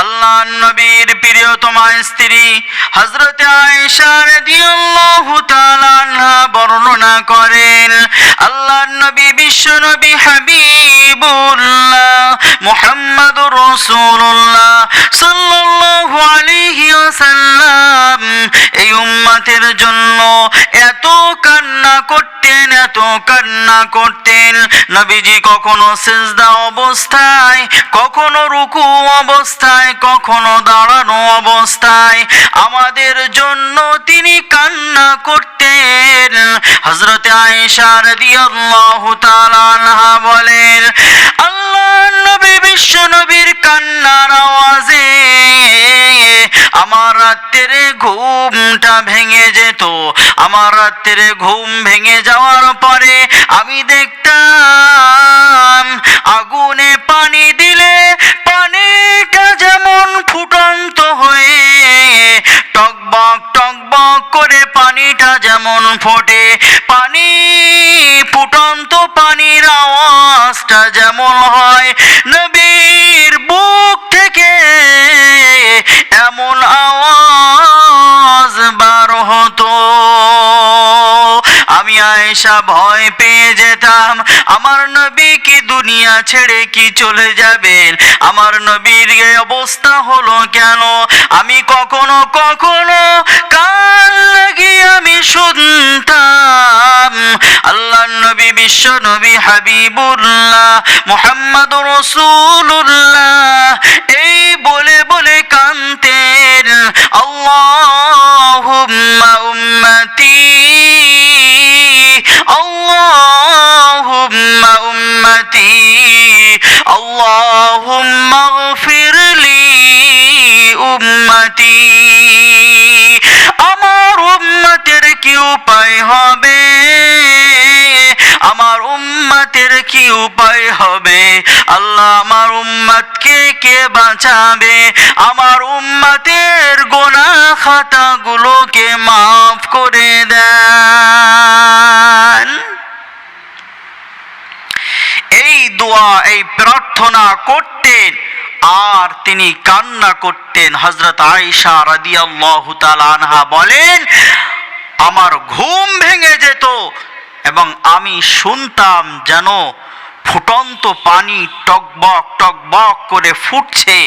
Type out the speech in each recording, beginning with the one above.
আল্লাহ নবীর স্ত্রী হজরত বর্ণনা করেন আল্লাহ নবী বিশ্ব নবী হাবিবুল্লাহ মুহাম্মাদুর রাসূলুল্লাহ সাল্লাল্লাহু আলাইহি ওয়াসাল্লাম এই উম্মতের জন্য এত কান্না করতেন, এত কান্না করতেন। নবীজি কখনো সেজদা অবস্থায়, কখনো রুকু অবস্থায় কখনো দাঁড়ানো অবস্থায়। আমাদের জন্য তিনি কান্না করতেন। হজরত তাআলা বলেন আল্লাহ নবী বিশ্ব নবীর কান্নার আওয়াজে আমার রাত্রের ঘুমটা ভেঙে যেত। আমার রাত্রে ঘুম ভেঙে যাওয়ার পরে আমি দেখতাম, আগুনে পানি যেমন ফুটন্ত হয়ে টকবক টকবক করে পানিটা যেমন ফোটে, পানি, ফুটন্ত পানির আওয়াজটা যেমন হয়, নবীর বুক থেকে এমন আওয়াজ বার হতো। আমি আয়েশা ভয় পেয়ে যেতাম, আমার নবী কি দুনিয়া ছেড়ে কি চলে যাবেন? আমার নবীর অবস্থা হলো কেন? আমি কখনো কখনো আমি শুনতাম, আল্লাহ নবী বিশ্ব নবী হাবিবুল্লাহ, মোহাম্মদ রসুল্লাহ এই বলে বলে কান্তেন আল্লাহুম্মা উম্মতি আল্লাহুম্মা গফির লি উম্মতি আমার উম্মতের কি উপায় হবে? আমার উম্মতের কি উপায় হবে? আল্লাহ আমার উম্মতকে কে বাঁচাবে? আমার উম্মতের গোনা খাতাগুলোকে মাফ করে দেন এই দোয়া এই প্রার্থনা করতেন। আর তিনি কান্না করতেন। হজরত আয়েশা রাদিয়াল্লাহু আনহা বলেন, আমার ঘুম ভেঙে যেত এবং আমি শুনতাম যেন ফুটন্ত পানি টকবক টকবক করে ফুটছে,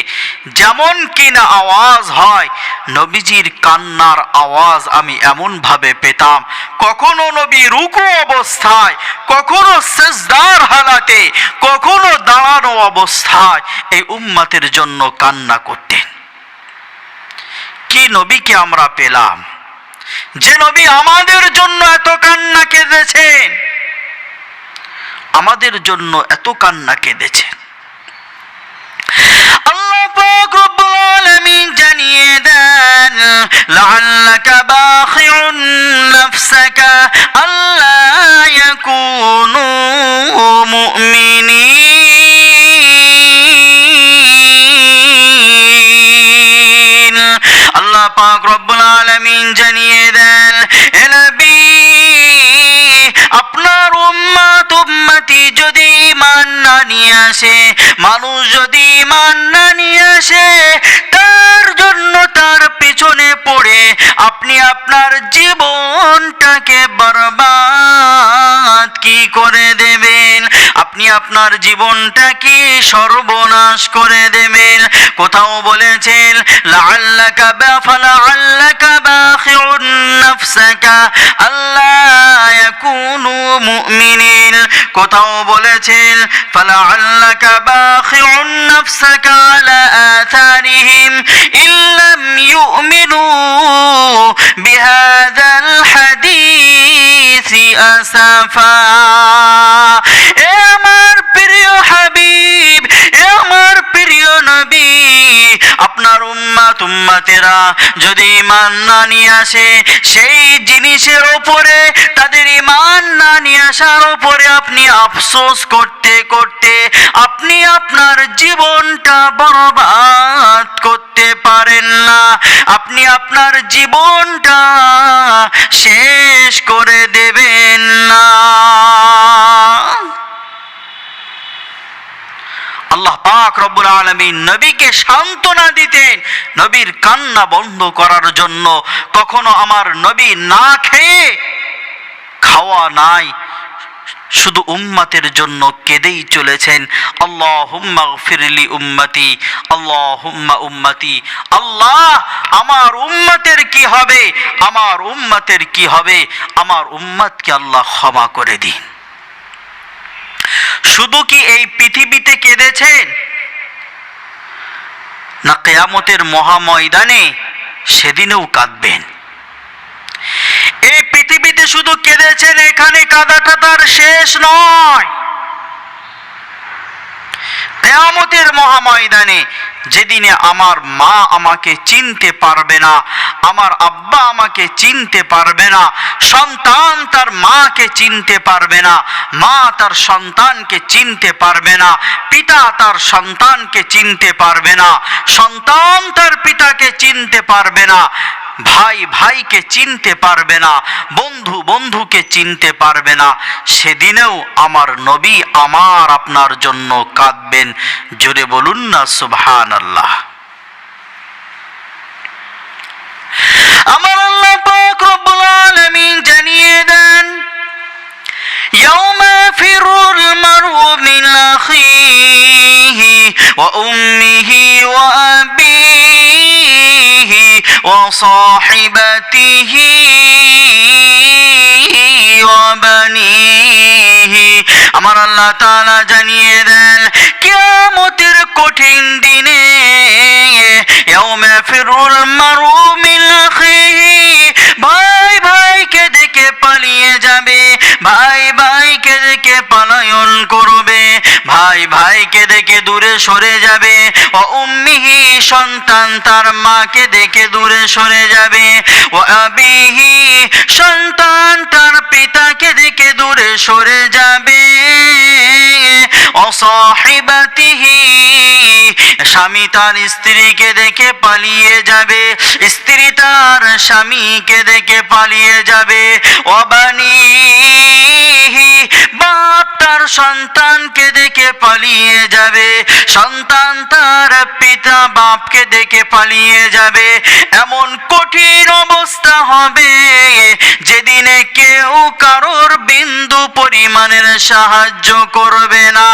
যেমন কিনা আওয়াজ হয়। নবীজির কান্নার আওয়াজ আমি এমনভাবে পেতাম, কখনো নবী রুকু অবস্থায়, কখনো সেজদার হালাতে, কখনো দাঁড়ানো অবস্থায় এই উম্মতের জন্য কান্না করতেন। কি নবীকে আমরা পেলাম? যে নবী আমাদের জন্য এত কান্না কেঁদেছেন। আমাদের জন্য এত কান্না কেঁদেছে। আল্লাহ পাক রব্বুল আলামিন জানিয়ে দেন বাখিউন নাফসাকা ইয়াকুনু মুমিনিন। আল্লাহ পাক রব্বুল আলামিন জানিয়ে উম্মত যদি ইমান না নিয়ে আসে, মানুষ যদি ইমান না নিয়ে আসে, তার জন্য তার পিছনে পড়ে আপনি আপনার জীবনটাকে বরবাদ কি করে আপনি আপনার জীবনটাকে সর্বনাশ করে দেবেন? কোথাও বলেছেন কোথাও বলেছেন ফালা বাখিউন নাফসাকা আলা আথারিহিম ইল্লাম ইউমিনু বিহাদাল হাদিসি আসাফা। উম্মাতেরা যদি ইমান না নিয়ে আসে, সেই জিনিসের ওপরে, তাদের ইমান না নিয়ে আসার ওপরে আপনি আফসোস করতে করতে আপনি আপনার জীবনটা বরবাদ করতে পারেন না। আপনি আপনার জীবনটা শেষ করে দেবেন না। আল্লাহ পাক রব্বুল আলমিন নবীকে সান্ত্বনা দিতেন, নবীর কান্না বন্ধ করার জন্য। কখনো আমার নবী না খেয়ে খাওয়া নাই, শুধু উম্মাতের জন্য কেঁদেই চলেছেন। আল্লাহ হুম্মা ফিরলি উম্মতি আল্লাহ হুম্মা উম্মতি। আল্লাহ, আমার উম্মতের কি হবে? আমার উম্মতের কি হবে? আমার উম্মতকে আল্লাহ ক্ষমা করে দিন। শুধু কি এই পৃথিবীতে কেঁদেছেন? না কেয়ামতের মহাময়দানে সেদিনেও কাঁদবেন। এই পৃথিবীতে শুধু কেঁদেছেন, এখানে কাঁদাটা তার শেষ নয়। কেয়ামতের মহাময়দানে যেদিনে আমার মা আমাকে চিনতে পারবে না, আমার আব্বা আমাকে চিনতে পারবে না, সন্তান তার মাকে চিনতে পারবে না, মা তার সন্তানকে চিনতে পারবে না, পিতা তার সন্তানকে চিনতে পারবে না, সন্তান তার পিতাকে চিনতে পারবে না ভাই ভাইকে চিনতে পারবে না, বন্ধু বন্ধুকে চিনতে পারবে না। সেদিনেও আমার নবী আমার আপনার জন্য কাঁদবেন। জোরে বলুন না সুবহান আল্লাহ আমার আল্লাহ জানিয়ে দেন, ইয়াউমা ফিরুল ওয়া وصاحبته وبنيه আমার আল্লাহ তাআলা জানিয়ে দেন কিয়ামতের কঠিন দিনে يوم يفر المرء من أخيه ভাই ভাইকে দেখে পালিয়ে যাবে ভাই ভাইকে দেখে পালায়ন করবে ভাই ভাইকে দেখে দূরে সরে যাবে। ও উম্মিহি সন্তান তার মাকে দেখে দূরে সরে যাবে। ও আবিহি সন্তান তার পিতাকে দেখে দূরে সরে যাবে। অসাহিবাতিহি স্বামী তার স্ত্রীকে দেখে পালিয়ে যাবে। স্ত্রী তার স্বামীকে দেখে পালিয়ে যাবে। অবানিহি বাপ তার সন্তানকে দেখে যাবে। সন্তান তার পিতা বাপকে দেখে পালিয়ে যাবে। এমন কঠিন অবস্থা হবে যেদিনে কেউ কারোর বিন্দু পরিমাণের সাহায্য করবে না।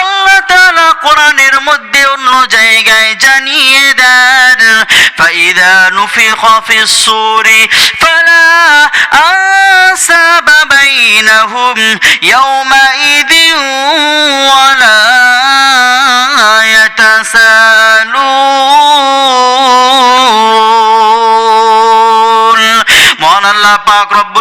আল্লাহ তাআলা কোরআনের মধ্যে অন্য জায়গায় জানিয়ে দেন, ফাইদা نفخ في الصور فلا أنساب بينهم يومئذ ولا يتساءلون মহান আল্লাহ পাক রব্বুল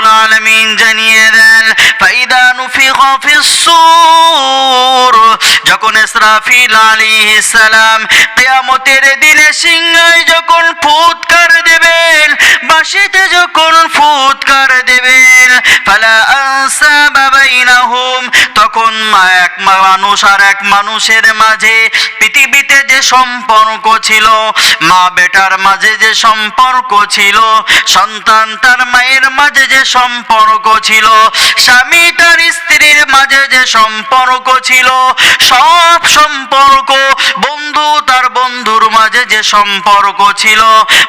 যখন ইসরাফিল আলাইহিস সালাম কিয়ামতের দিনে সিংহায় যখন ফুৎকার দেবেন বাঁশিতে যখন ফুৎকার তখন এক মানুষ আর এক মানুষের মাঝে পৃথিবীতে যে সম্পর্ক ছিল, মা বেটার মাঝে যে সম্পর্ক ছিল, সন্তান তার মায়ের মাঝে যে সম্পর্ক ছিল, স্বামী তার স্ত্রীর মাঝে যে সম্পর্ক ছিল, সব সম্পর্ক বন্ধু তার বন্ধুর মাঝে যে সম্পর্ক ছিল,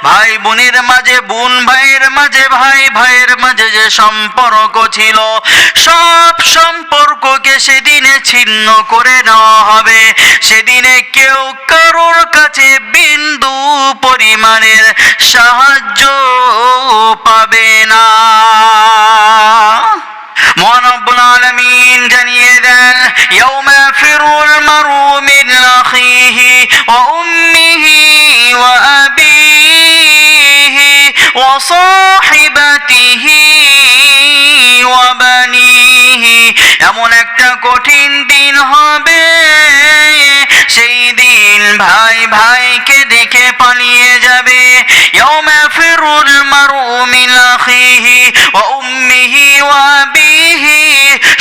ভাই বোনের মাঝে, বোন ভাইয়ের মাঝে, ভাই ভাইয়ের মাঝে যে সম্পর্ক ছিল, সব সম্পর্ককে সেদিনে ছিন্ন করে নেওয়া হবে। সেদিনে কেউ কারোর কাছে বিন্দু পরিমাণের সাহায্য পাবে না। মহানব্বুল আলমিন জানিয়ে দেন, ইয়াউমা ফিরুল মারু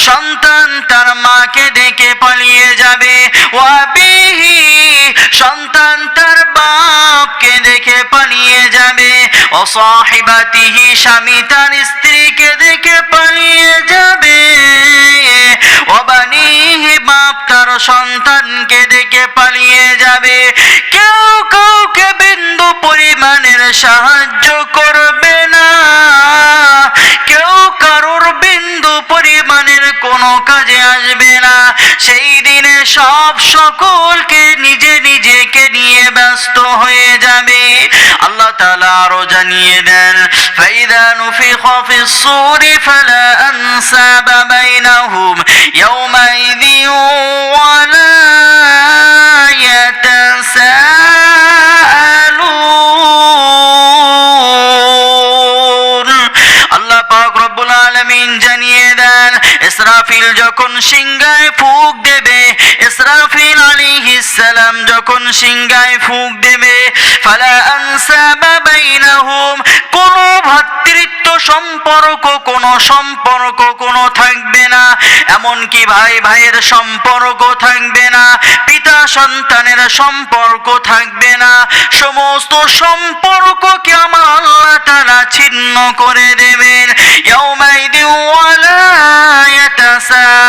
সন্তান তার মাকে দেখে পালিয়ে যাবে। ওয়া আবিহি সন্তান তার বাপকে দেখে পালিয়ে যাবে। ও সাহিবাতিহি স্বামী তার স্ত্রীকে দেখে পালিয়ে যাবে। ও বানিহি বাপ আপনার সন্তানকে দেখে পালিয়ে যাবে। কেউ কাউকে বিন্দু পরিমাণের সাহায্য করবে না। সব সকলকে নিজে নিজেকে নিয়ে ব্যস্ত হয়ে যাবে। আল্লাহ তাআলা আরও জানিয়ে দেন, ফাইদা নুফিখা ফিস সূরি ফালা আনসাবা বাইনাহুম ইয়াওমাইযিন ওয়ালা ইয়াতাসাআলুন। আল্লাহ পাক রব্বুল আলামিন জানিয়ে দেন, ইসরাফিল যখন সিংগায় ফুক দেবে ইসরাফিল আলাইহিস সালাম যখন সিংগায় ফুক দেবে, ফালা সম্পর্ক সম্পর্ক থাকবে না। ভাই ভাইয়ের সম্পর্ক থাকবে না, পিতা সন্তানের সম্পর্ক থাকবে না। সমস্ত সম্পর্ককে আমার আল্লাহ তাআলা ছিন্ন করে দেবেন। ইয়াউমাইদিন ওয়ালা ইয়াতাসালুন কেউ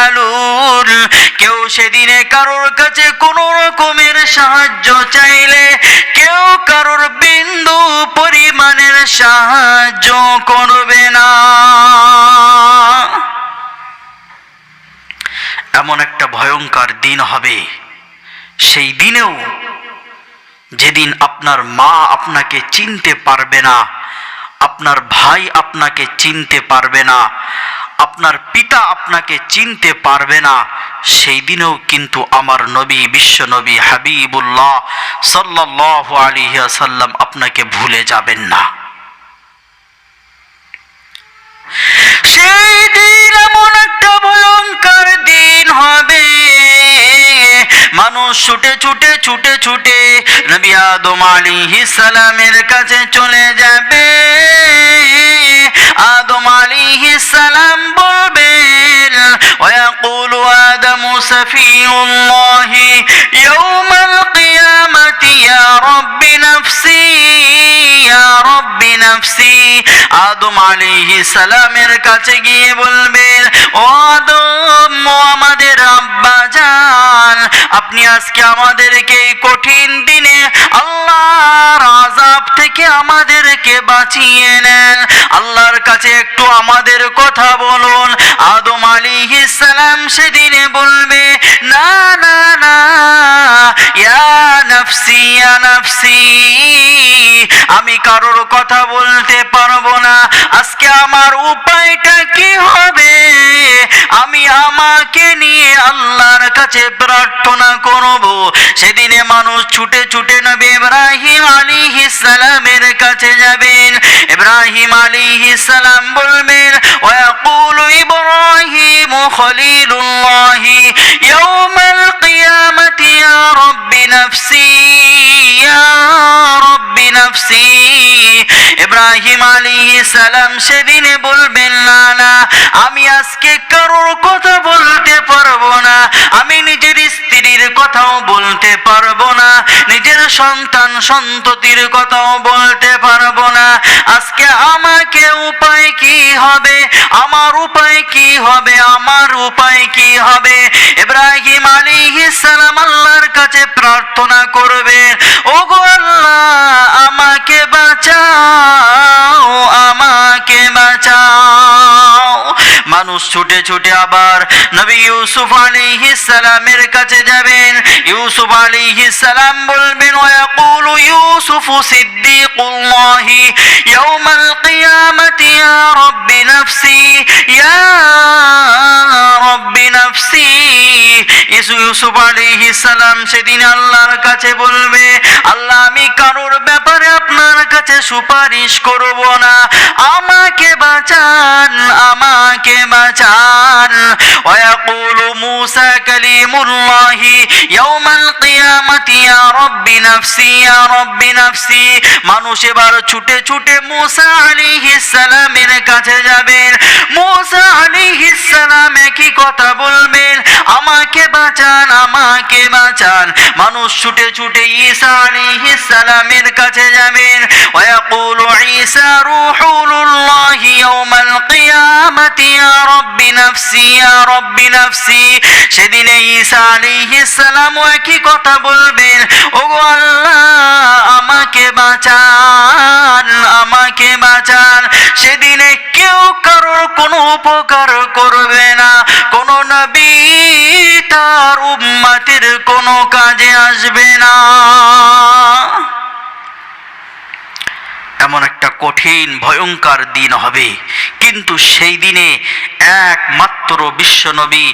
সেদিনে কারোর কাছে কোনো রকমের সাহায্য চাইলে কেউ কারোর বিন্দু পরিমাণের সাহায্য করবে না। এমন একটা ভয়ঙ্কর দিন হবে। সেই দিনেও যেদিন আপনার মা আপনাকে চিনতে পারবে না, আপনার ভাই আপনাকে চিনতে পারবে না আপনার পিতা আপনাকে চিনতে পারবে না। সেই দিনেও কিন্তু আমার নবী, বিশ্ব নবী হাবিবুল্লাহ সাল্লাহ আলিহাসাল্লাম আপনাকে ভুলে যাবেন না। সেই দিন এমন একটা ভয়ঙ্কর দিন হবে মানুষ ছুটে ছুটে ছুটে ছুটে নবী আদম আলাইহিস সালামের কাছে চলে যাবে আদম আলাইহিস সালাম বলবেন ويقول آدم سفي الله يوم القيامة يا رب نفسي يا رب نفسي আদম আলাইহিস সালামের কাছে গিয়ে বলবেন ও আদম ও আমাদের আব্বা জান আপনি আজকে আমাদেরকে এই কঠিন দিনে আল্লাহর আযাব থেকে আমাদেরকে বাঁচিয়ে নেন। আল্লাহর কাছে একটু আমাদের কথা বলুন। আদম আলাইহিস সালাম সেদিনে বলবে, না না না, ইয়া নফসি ইয়া নফসি, আমি কারোর কথা বলতে পারব না। আজকে আমার উপায়টা কি হবে? আমি আমাকে নিয়ে আল্লাহর কাছে প্রার্থনা করব। সেদিনে মানুষ ছুটে ছুটে নবী ইব্রাহিম আলী সালামের কাছে যাবেন। ইব্রাহিম আলী সালাম বলবেন, ওয়াকুল ইব্রাহিম খলিলুল্লাহি, ইয়াউমাল কিয়ামাতি ইয়া রব্বি নাফসি। ইব্রাহিম আলাইহিস সালাম সেদিনে বলবেন, না না, আমি আজকে কারোর কথা বলতে পারব না। আমি নিজের স্ত্রীর কথাও বলতে পারব না। নিজের সন্তান সন্ততির কথাও বলতে পারব না। আজকে আমাকে উপায় কি হবে? আমার উপায় কি হবে? আমার উপায় কি হবে? ইব্রাহিম আলী সালাম আল্লাহর কাছে প্রার্থনা করবেন ওগো আল্লাহ মানুষ ছুটে ছুটে আবার নবী ইউসুফ আলাইহিস সালামের কাছে যাবেন। ইউসুফ আলাইহিস সালাম বলবেন ওয়াকুলু ইউসুফ সিদ্দিকুল্লাহ, ইয়াউমাল কিয়ামাতি ইয়া রাব্বি নাফসি, ইয়া ইউসুফ আলাইহিস সালাম সেদিন আল্লাহর কাছে বলবে, আল্লাহ, আমি কারোর ব্যাপারে আপনার কাছে সুপারিশ করব না। আমাকে বাঁচান আমাকে বাঁচান। ওয়াকুলু মুসা কালিমুল্লাহি ইয়াউমা يوم القيامة يا رب নাফসি ইয়া রব্বি নাফসি মানুষ এবার ছুটে ছুটে মুসা আলাইহিস সালামের কাছে যাবেন মুসা আলাইহিস সালাম একই কথা বলবেন আমাকে বাঁচান আমাকে বাঁচান মানুষ ছুটে ছুটে ঈসা আলাইহিস সালামের কাছে যাবেন ওয়াকুলু ঈসা রূহুল্লাহি ইয়াউমাল কিয়ামাতি ইয়া রব্বি নাফসি ইয়া রব্বি নাফসি সেদিনে ঈসা আলাইহিস সালাম একই কথা বলবেন ওগো আল্লাহ, আমাকে বাঁচান আমাকে বাঁচান। সেদিনে কেউ কারোর কোনো উপকার করবে না। কোনো নবী তার উম্মাতের কোনো কাজে আসবে না। এমন একটা কঠিন, ভয়ঙ্কর দিন হবে। কিন্তু সেই দিনে একমাত্র বিশ্ব নবী,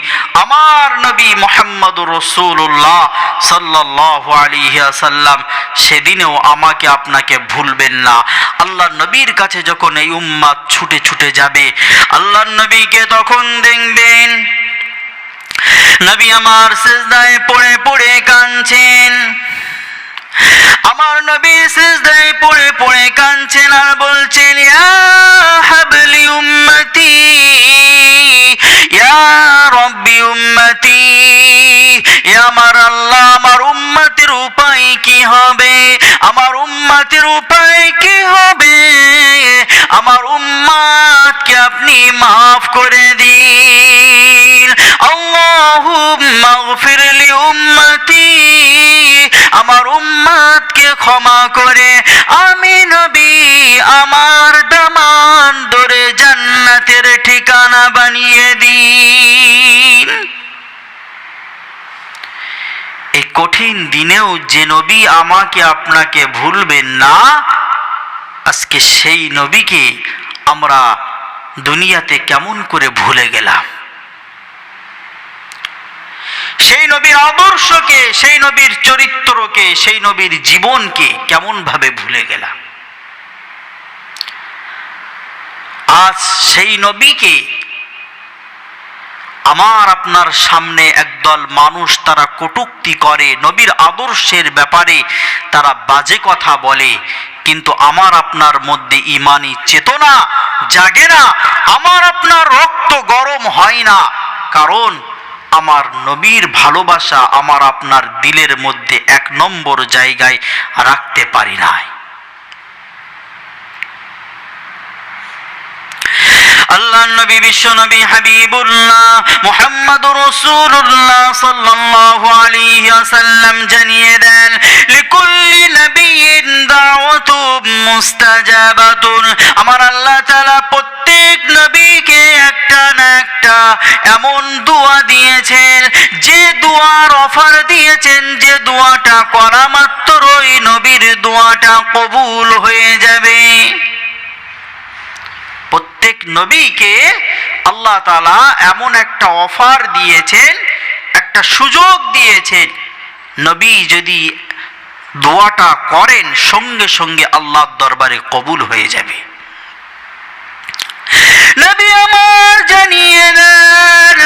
আমার নবী মোহাম্মদ রসুল্লাহ সাল্লাহ আলিহাসাল্লাম সেদিনেও আমাকে আপনাকে ভুলবেন না। আল্লাহ নবীর কাছে যখন এই উম্মাদ ছুটে ছুটে যাবে আল্লাহ নবীকে তখন দেখবেন, নবী আমার সেজদায় পড়ে পড়ে কাঁদছেন। আমার নবী সিজদায় পড়ে পড়ে কাঁদছেন আর বলছেন, ইয়া হাবলি উম্মতি, ইয়া রব্বি উম্মতি আমার আল্লাহ, আমার উম্মতের উপায় কি হবে? আমার উম্মতের উপায় কি হবে? আমার উম্মাদকে আপনি মাফ করে দিন। আল্লাহুম্মা গফির লি উম্মতি আমার উম্মাদকে ক্ষমা করে। আমি নবী, আমার দামান ধরে জান্নাতের ঠিকানা বানিয়ে দিন। এই কঠিন দিনেও যে নবী আমাকে আপনাকে ভুলবেন না, আজকে সেই নবীকে আমরা দুনিয়াতে কেমন করে ভুলে গেলাম? সেই নবীর আদর্শকে, সেই নবীর চরিত্রকে, সেই নবীর জীবনকে কেমন ভাবে ভুলে গেলাম? আজ সেই নবীকে আমার আপনার সামনে একদল মানুষ তারা কটুক্তি করে, নবীর আদর্শের ব্যাপারে তারা বাজে কথা বলে, কিন্তু আমার আপনার মধ্যে ইমানি চেতনা জাগে না, আমার আপনার রক্ত গরম হয় না। কারণ আমার নবীর ভালোবাসা আমার আপনার দিলের মধ্যে এক নম্বর জায়গায় রাখতে পারি নাই। আল্লাহ নবী, বিশ্ব নবী, হাবিবুল্লাহ মুহাম্মদ রাসূলুল্লাহ সাল্লাল্লাহু আলাইহি ওয়াসাল্লাম জানিয়ে দেন, লিকুল্লি নবিয়িন দাওয়াতুম মুস্তাজাবাতুন। আমার আল্লাহ তাআলা প্রত্যেক নবীকে একটা না একটা এমন দোয়া দিয়েছেন, যে দোয়ার অফার দিয়েছেন, যে দোয়াটা করা মাত্রই নবীর দোয়াটা কবুল হয়ে যাবে। প্রত্যেক নবীকে আল্লাহ তালা এমন একটা অফার দিয়েছেন, একটা সুযোগ দিয়েছেন। নবী যদি দোয়াটা করেন, সঙ্গে সঙ্গে আল্লাহর দরবারে কবুল হয়ে যাবে। নবী আমার জানিয়ে দেন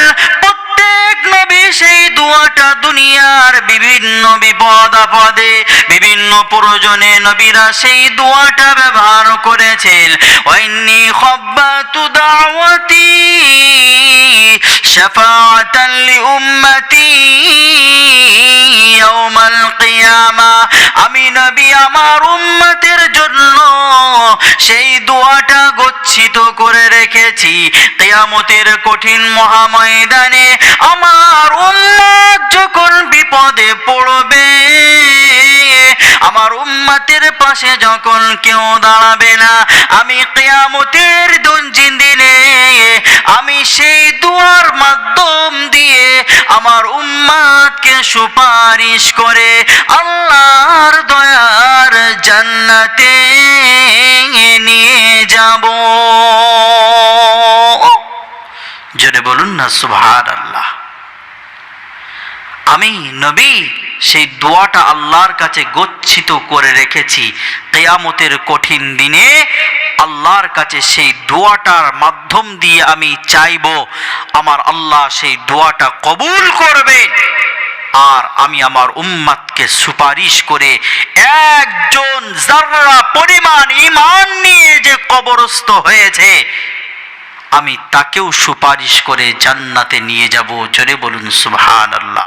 প্রত্যেক নবী, সেই দোয়াটা দুনিয়ার বিভিন্ন বিপদ আপদে, বিভিন্ন প্রয়োজনে নবীরা সেই দোয়াটা ব্যবহার করেছেন। ওয়াইন্নি খব্বাতু দাওয়াতি শাফাআতান লিউম্মতি ইয়াউমাল কিয়ামা। আমি নবী আমার উম্মতের জন্য সেই দোয়াটা গচ্ছিত করে রেখেছি। তেয়ামতের কঠিন মহাময়দানে আমার উম্মত যখন বিপদে পড়বে, আমার উম্মতের পাশে যখন কেউ দাঁড়াবে না, আমি কেয়ামতের দঞ্জিন সেই দুয়ার মাধ্যম দিয়ে আমার উম্মাদকে সুপারিশ করে আল্লাহর দয়ার জান্নাতে নিয়ে যাব। জোরে বলুন না সুভার আল্লাহ আমি নবী সেই দোয়াটা আল্লাহর কাছে গচ্ছিত করে রেখেছি। কেয়ামতের কঠিন দিনে আল্লাহর কাছে সেই দোয়াটার মাধ্যম দিয়ে আমি চাইব, আমার আল্লাহ সেই দোয়াটা কবুল করবে আর আমি আমার উম্মাদকে সুপারিশ করে একজন জাররা পরিমাণ ইমান নিয়ে যে কবরস্থ হয়েছে, আমি তাকেও সুপারিশ করে জান্নাতে নিয়ে যাব। জোরে বলুন সুবহান আল্লাহ